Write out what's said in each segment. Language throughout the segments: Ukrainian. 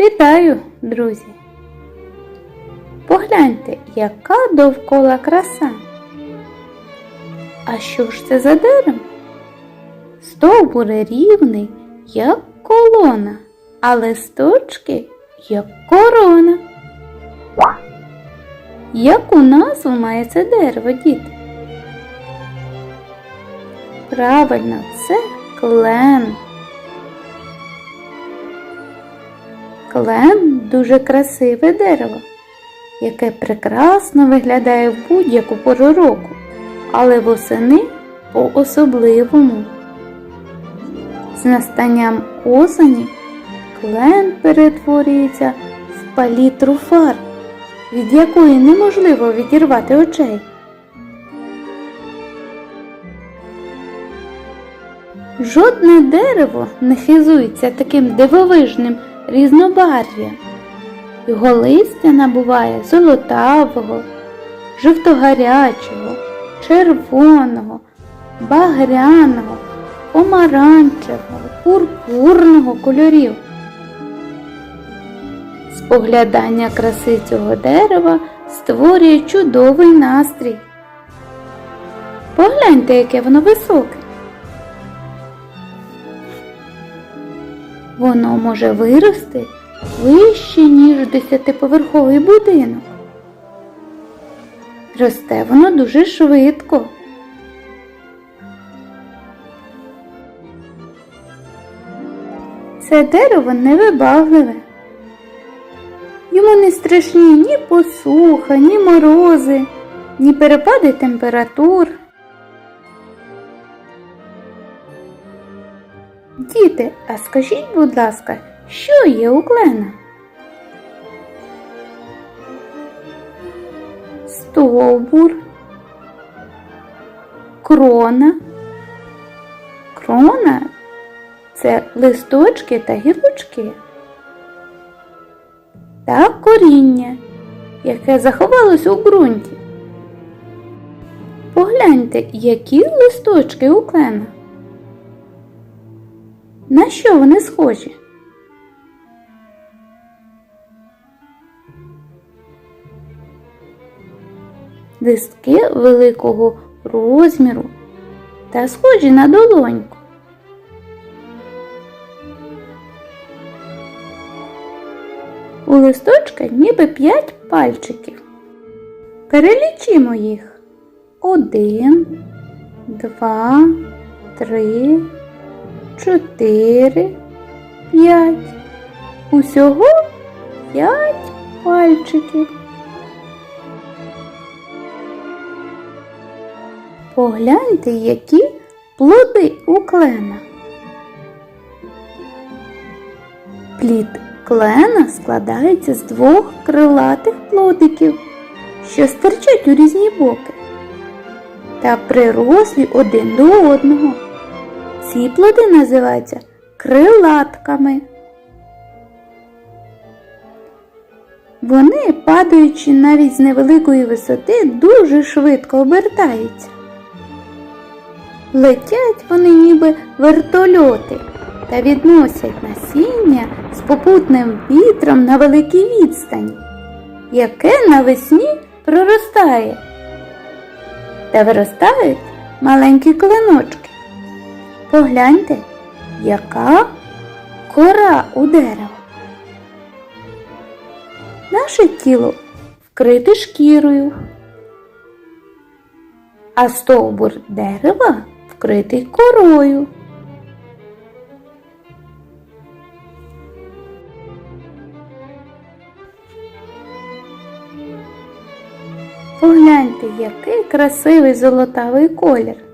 Вітаю, друзі! Погляньте, яка довкола краса. А що ж це за дерево? Стовбур рівний, як колона, а листочки, як корона. Яку назву має це дерево, діти? Правильно, це клен. Клен дуже красиве дерево, яке прекрасно виглядає в будь-яку пору року, але восени по-особливому. З настанням осені клен перетворюється в палітру фарб, від якої неможливо відірвати очей. Жодне дерево не хизується таким дивовижним різнобарв'ям. Його листя набуває золотавого, жовтогарячого, червоного, багряного, помаранчевого, пурпурного кольорів. Споглядання краси цього дерева створює чудовий настрій. Погляньте, яке воно високе. Воно може вирости вище, ніж десятиповерховий будинок. Росте воно дуже швидко. Це дерево невибагливе. Йому не страшні ні посуха, ні морози, ні перепади температур. Діти, а скажіть, будь ласка, що є у клена? Стовбур, крона. Крона це листочки та гілочки. Та коріння, яке заховалось у ґрунті. Погляньте, які листочки у клена. На що вони схожі? Листки великого розміру та схожі на долоньку. У листочка ніби п'ять пальчиків. Перелічимо їх. Один, два, три, чотири, п'ять. Усього п'ять пальчиків. Погляньте, які плоди у клена. Плід клена складається з двох крилатих плодиків, що стирчать у різні боки та прирослі один до одного. Ці плоди називаються крилатками. Вони, падаючи навіть з невеликої висоти, дуже швидко обертаються. Летять вони ніби вертольоти та відносять насіння з попутним вітром на великій відстані, яке навесні проростає та виростають маленькі клиночки. Погляньте, яка кора у дерева. Наше тіло вкрите шкірою, а стовбур дерева вкритий корою. Погляньте, який красивий золотавий колір.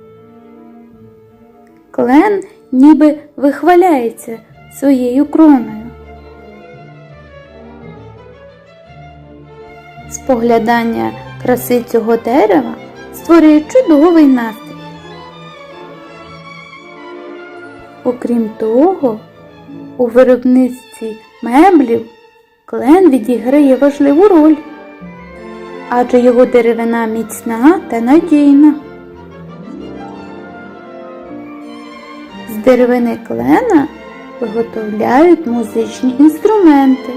Клен ніби вихваляється своєю кроною. Споглядання краси цього дерева створює чудовий настрій. Окрім того, у виробництві меблів клен відіграє важливу роль, адже його деревина міцна та надійна. Деревини клена виготовляють музичні інструменти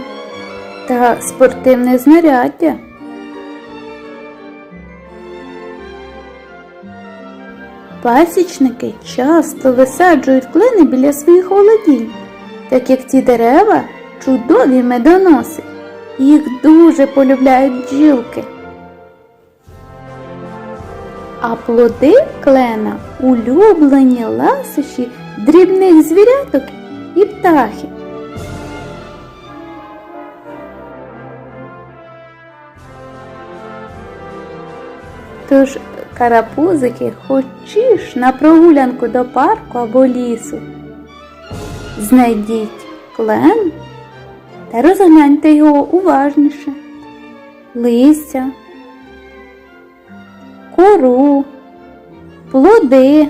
та спортивне знаряддя. Пасічники часто висаджують клени біля своїх володінь, так як ці дерева чудові медоноси. Їх дуже полюбляють бджілки. А плоди клена улюблені ласощі дрібних звіряток і птахів. Тож, карапузики, хочеш на прогулянку до парку або лісу. Знайдіть клен та розгляньте його уважніше. Листя, кору, плоди.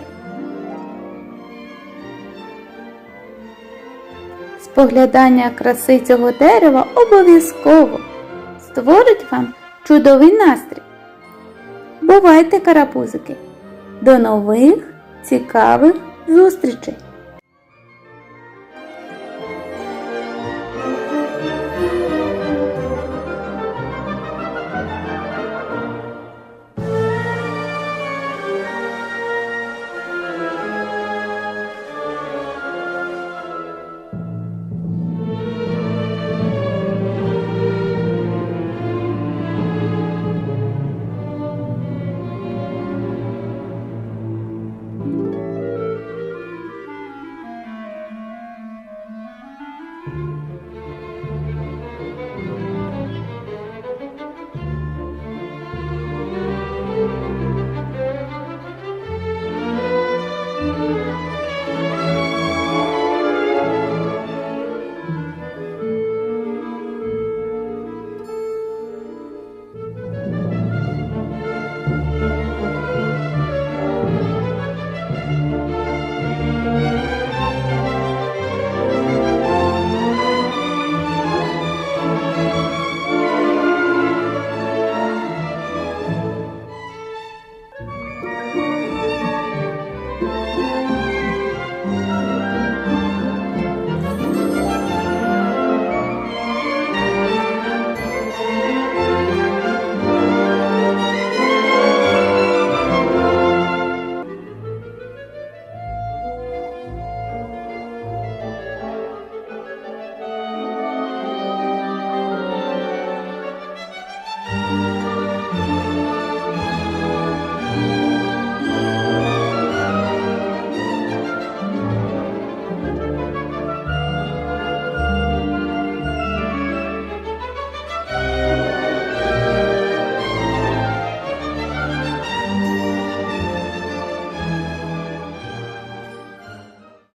Споглядання краси цього дерева обов'язково створить вам чудовий настрій. Бувайте, карапузики! До нових цікавих зустрічей!